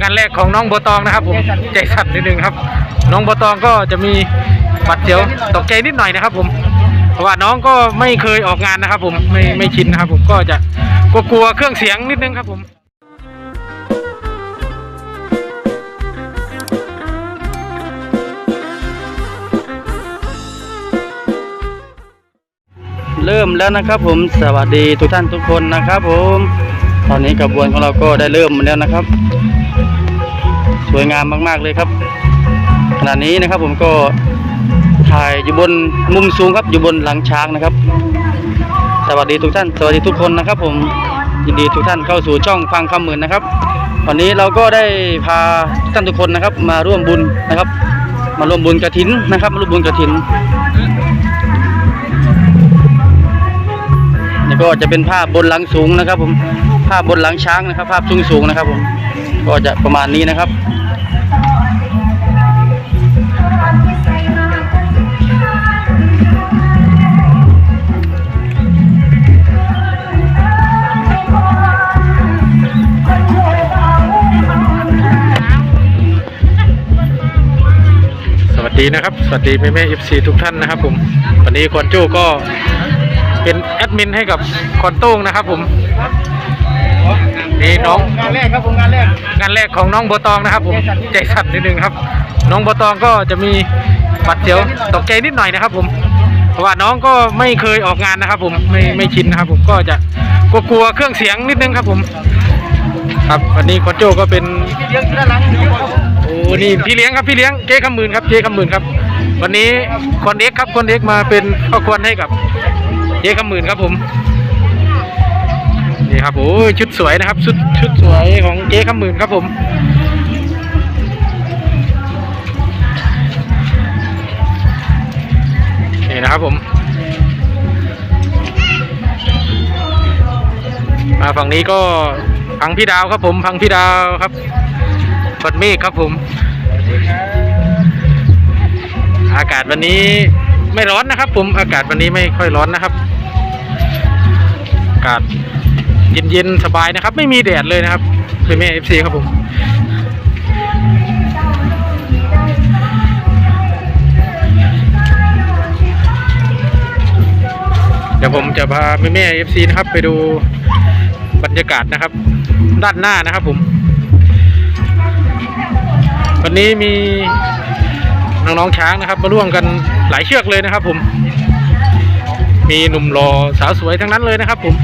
งานแรกของน้องโบตองนะครับผมใจสั่นนิดนึงครับ น้องโบตองก็จะมีบัดเสียวตกใจนิดหน่อยนะครับ ผมเพราะว่าน้องก็ไม่เคยออกงานนะครับ ผมไม่ไม่ชินนะครับ ผมก็จะกลัวเครื่องเสียงนิดนึงครับผมเริ่มแล้วนะครับผมสวัสดีทุกท่านทุกคนนะครับผม ตอนนี้กระบวนของเราก็ได้เริ่มแล้วนะครับ วยงามมากๆเลยครับขณะนี้นะครับผมก็ถ่ายอยู่บนมุมสูงครับอยู่บนหลังช้างนะครับ สวัสดีทุกท่าน สวัสดีทุกคนนะครับ ผมยินดีทุกท่านเข้าสู่ช่องฟังคำหมื่นนะครับ วันนี้เราก็ได้พาท่านทุกคนนะครับ มาร่วมบุญนะครับ มาร่วมบุญกระถินนะครับ มาร่วมบุญกระถินนี่ก็จะเป็นภาพบนหลังสูงนะครับ ผมภาพบนหลังช้างนะครับ ภาพสูงสูงนะครับ ผมก็จะประมาณนี้นะครับ ดีนะครับ สวัสดีแม่แม่เอฟซีทุกท่านนะครับผม วันนี้คอนโจ้ก็เป็นแอดมินให้กับคอนโต้งนะครับผม นี่น้องงานแรกครับผมงานแรก งานแรกของน้องบัวตองนะครับผม ใจสั่นนิดนึงครับ น้องบัวตองก็จะมีบัดเสียวตกใจนิดหน่อยนะครับ ผม เพราะว่าน้องก็ไม่เคยออกงานนะครับ ผม ไม่ไม่ชินนะครับ ผมก็จะกลัวๆเครื่องเสียงนิดนึงครับผม ครับวันนี้คอนโจก็เป็นเลี้ยงที่ด้า นหลังนี่ครับผมโอ้นี่พี่เลี้ยงครับพี่เลี้ยงเจ๊คำหมื่นครับเจ๊คำหมื่นครับ วันนี้คนเอ็กครับคนเอ็กมาเป็นข้อควรให้กับเจ๊คำหมื่นครับผมนี่ครับโอ้ชุดสวยนะครับชุดชุดสวยของเจ๊คำหมื่นครับผมนี่นะครับผม มาฝั่งนี้ก็พังพี่ดาวครับผมพังพี่ดาวครับ ฝันเมฆครับผม อากาศวันนี้ไม่ร้อนนะครับ ผมอากาศวันนี้ไม่ค่อยร้อนนะครับ อากาศเย็นๆสบายนะครับ ไม่มีแดดเลยนะครับเป็นแม่เอฟซีครับผมเดี๋ยวผมจะพาแม่แม่เอฟซีนะครับ ไปดูบรรยากาศนะครับ ด้านหน้านะครับผม วันนี้มีน้องๆช้างนะครับ มาร่วมกันหลายเชือกเลยนะครับ ผม มีหนุ่มรอสาวสวยทั้งนั้นเลยนะครับ ผม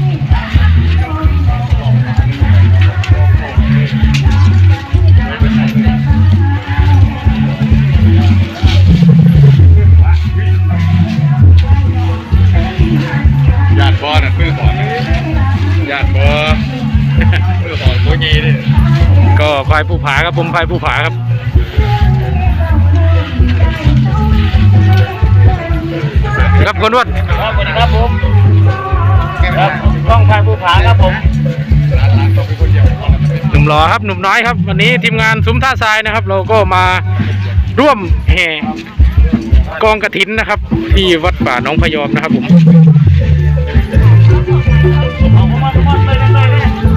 ควายผู้ผาครับผมควายผู้ผาครับครับคนนวดครับสวัสดีครับผมครับช่องพายภูผาครับผมร้านร้านต้องเป็นคนเดียวหนุ่มหล่อครับหนุ่มน้อยครับ วันนี้ทีมงานซุ้มท่าทรายนะครับ เราก็มาร่วมแห่กองกระถินนะครับ ที่วัดป่าหน้องพยอมนะครับผม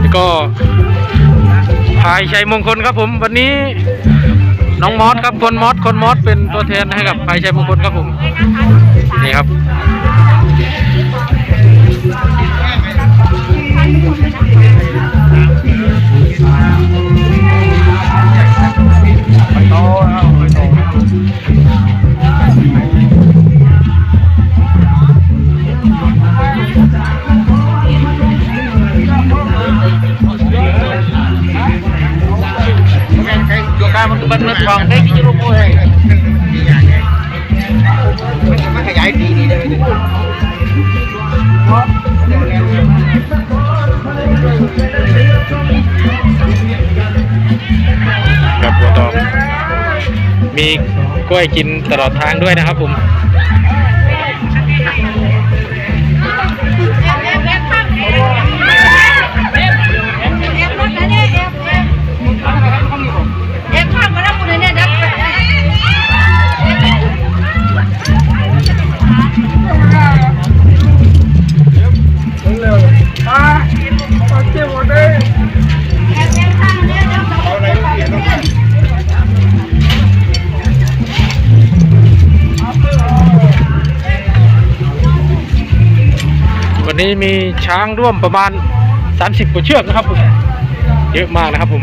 แล้วก็ พายชัยมงคลครับผม วันนี้น้องมอสครับคนมอสคนมอสเป็นตัวแทนให้กับพายชัยมงคลครับผมนี่ครับ มันเป็นเรื่องของได้ที่รู้มวยมันขยายดีดีเลยกับบัวตองมีกล้วยกินตลอดทางด้วยนะครับผม วันนี้มีช้างร่วมประมาณ 30กว่าเชือกนะครับผมเยอะมากนะครับผม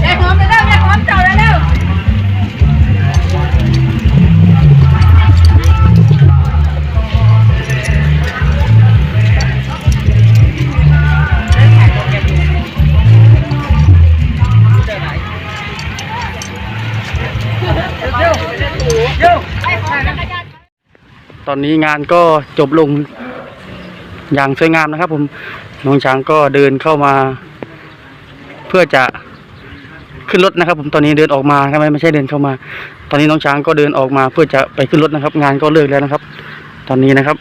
แม่หอมไปแล้วแม่หอมเจ้าแล้วเร็วต อนนี้งานก็จบลงอย่างสวยงามนะครับ ผมน้องช้างก็เดินเข้ามา เพื่อจะขึ้นรถนะครับ ผมตอนนี้เดินออกมาครับไม่ไม่ใช่เดินเข้ามา ตอนนี้น้องช้างก็เดินออกมาเพื่อจะไปขึ้นรถนะครับ งานก็เลิกแล้วนะครับ ตอนนี้นะครับ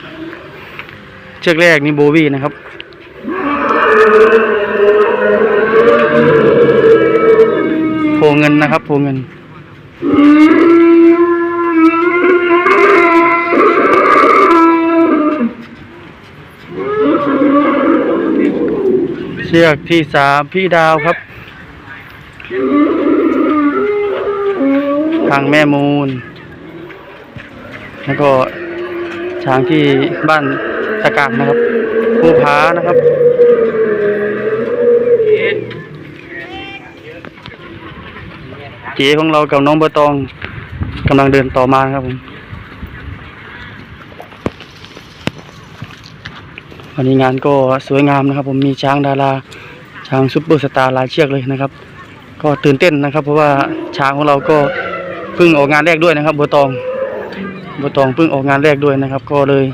เชือกแรกนี่โบวี่นะครับโพเงินนะครับโพเงิน เชือกที่สามพี่ดาวครับ ทางแม่มูล แล้วก็ช้างที่บ้านตะการนะครับภูผานะครับเก๋ของเรากับน้องเบอตองกำลังเดินต่อมาครับผม วันนี้งานก็สวยงามนะครับ ผมมีช้างดาราช้างซุปเปอร์สตาร์ลายเชือกเลยนะครับ ก็ตื่นเต้นนะครับ เพราะว่าช้างของเราก็เพิ่งออกงานแรกด้วยนะครับบัวตองบัวตองเพิ่งออกงานแรกด้วยนะครับ ก็เลย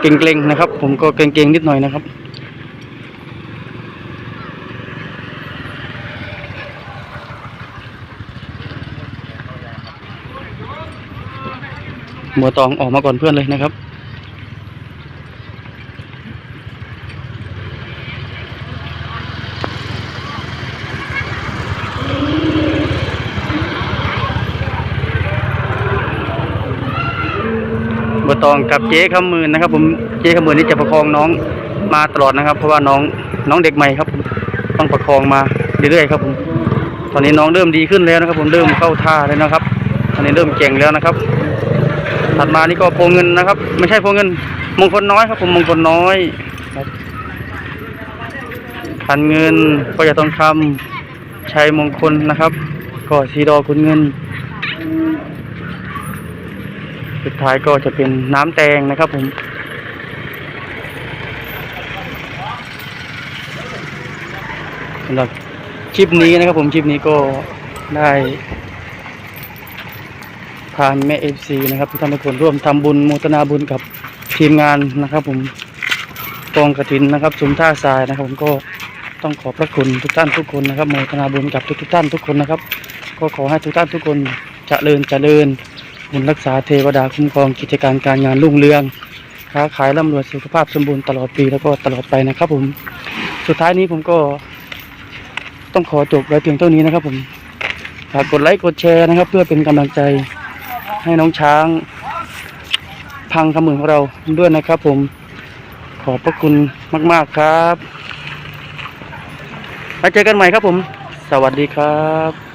เกรงๆนะครับ ผมก็เกรงๆนิดหน่อยนะครับบัวตองออกมาก่อนเพื่อนเลยนะครับ ตองกับเจ๊คำมืนนะครับ ผมเจ๊คำมืนนี่จะประคองน้องมาตลอดนะครับ เพราะว่าน้องน้องเด็กใหม่ครับ ต้องประคองมาเรื่อยๆครับผมตอนนี้น้องเริ่มดีขึ้นแล้วนะครับ ผมเริ่มเข้าท่าแล้วนะครับตอนนี้เริ่มเก่งแล้วนะครับ ถัดมานี่ก็โพเงินนะครับ ไม่ใช่โพเงิน มงคลน้อยครับ ผมมงคลน้อยพันเงินก็จะต้องคำชัยมงคลนะครับ ก็สีดอคุณเงิน สุดท้ายก็จะเป็นน้ำแตงนะครับผมสำหรับคลิปนี้นะครับผมคลิปนี้ก็ได้พาแม่เอฟซีนะครับทุกท่านทุกคนร่วมทำบุญโมทนาบุญกับทีมงานนะครับ ผมกองกระถินนะครับสุมท่าทรายนะครับ ผมก็ต้องขอบพระคุณทุกท่านทุกคนนะครับโมทนาบุญกับทุกทุกท่านทุกคนนะครับ ก็ขอให้ทุกท่านทุกคนเจริญเจริญ บุญรักษาเทวดาคุ้มครองกิจการการงานรุ่งเรือง ค้าขายร่ำรวยสุขภาพสมบูรณ์ตลอดปีแล้วก็ตลอดไปนะครับผม สุดท้ายนี้ผมก็ ต้องขอจบไว้เพียงเท่านี้นะครับผมฝากกดไลค์กดแชร์นะครับ เพื่อเป็นกำลังใจให้น้องช้าง พังขมือของเราด้วยนะครับผม ขอบพระคุณมาก ๆครับมาเจอกันใหม่ครับผม สวัสดีครับ